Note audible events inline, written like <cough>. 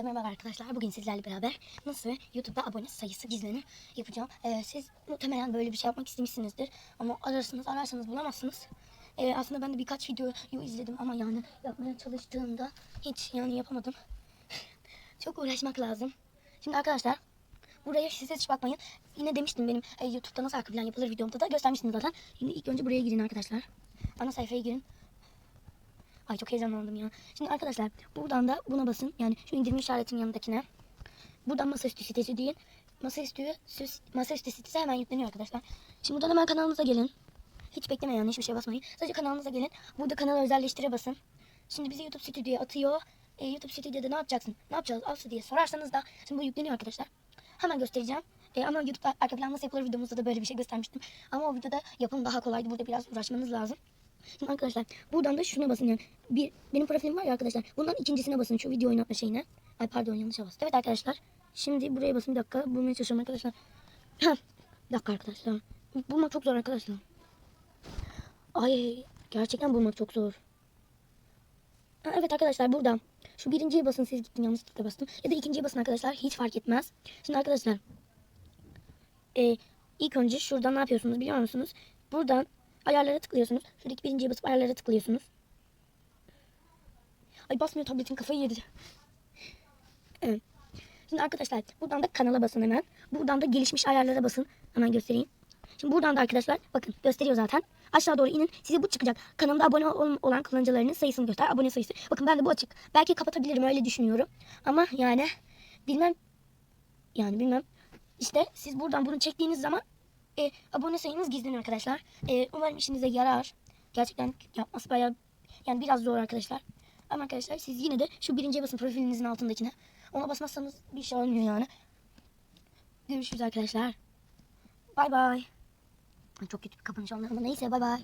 Hepinize merhaba arkadaşlar. Bugün sizlerle beraber nasıl YouTube'da abone sayısı gizleni yapacağım. Ee, siz muhtemelen böyle bir şey yapmak istemişsinizdir. Ama ararsınız ararsanız bulamazsınız. Ee, aslında ben de birkaç videoyu izledim ama yani yapmaya çalıştığımda hiç yani yapamadım. <laughs> Çok uğraşmak lazım. Şimdi arkadaşlar buraya siz hiç bakmayın. Yine demiştim benim e, YouTube'da nasıl arka plan yapılır videomda da göstermiştim zaten. Şimdi ilk önce buraya girin arkadaşlar. Ana sayfaya girin. Ay çok heyecanlandım ya. Şimdi arkadaşlar buradan da buna basın. Yani şu indirme işaretinin yanındakine. Buradan masaüstü sitesi değil. Masaüstü, süs- masaüstü sitesi hemen yükleniyor arkadaşlar. Şimdi buradan hemen kanalımıza gelin. Hiç beklemeyin yani hiçbir şey basmayın. Sadece kanalımıza gelin. Burada kanalı özelleştire basın. Şimdi bizi YouTube Stüdyo'ya atıyor. E, YouTube Stüdyo'da ne yapacaksın? Ne yapacağız Aslı diye sorarsanız da şimdi bu yükleniyor arkadaşlar. Hemen göstereceğim. E, ama YouTube'da arka plan nasıl yapılır videomuzda da böyle bir şey göstermiştim. Ama o videoda yapım daha kolaydı. Burada biraz uğraşmanız lazım. Şimdi arkadaşlar buradan da şuna basın yani. Bir, benim profilim var ya arkadaşlar. Bundan ikincisine basın şu video oynatma şeyine. Ay pardon yanlışa bastım. Evet arkadaşlar. Şimdi buraya basın bir dakika. Bulmaya çalışıyorum arkadaşlar. <clears throat> Bir dakika arkadaşlar. Bulmak çok zor arkadaşlar. Ay gerçekten bulmak çok zor. Ha, evet arkadaşlar burada. Şu birinciye basın siz gittin yanlışlıkla bastım. Ya da ikinciye basın arkadaşlar. Hiç fark etmez. Şimdi arkadaşlar. E, ilk önce şuradan ne yapıyorsunuz biliyor musunuz? Buradan ayarlara tıklıyorsunuz. Şuradaki birinciye basıp ayarlara tıklıyorsunuz. Ay basmıyor tabletim kafayı yedi. Evet. Şimdi arkadaşlar buradan da kanala basın hemen. Buradan da gelişmiş ayarlara basın. Hemen göstereyim. Şimdi buradan da arkadaşlar bakın gösteriyor zaten. Aşağı doğru inin. Size bu çıkacak. Kanalımda abone ol- olan kullanıcılarının sayısını göster. Abone sayısı. Bakın ben de bu açık. Belki kapatabilirim öyle düşünüyorum. Ama yani bilmem. Yani bilmem. İşte siz buradan bunu çektiğiniz zaman e, abone sayınız gizleniyor arkadaşlar. E, umarım işinize yarar. Gerçekten yapması bayağı yani biraz zor arkadaşlar. Ama arkadaşlar siz yine de şu birinci basın profilinizin altındakine ona basmazsanız bir şey olmuyor yani. Görüşürüz arkadaşlar. Bay bay. Çok kötü bir kapanış ama neyse bay bay.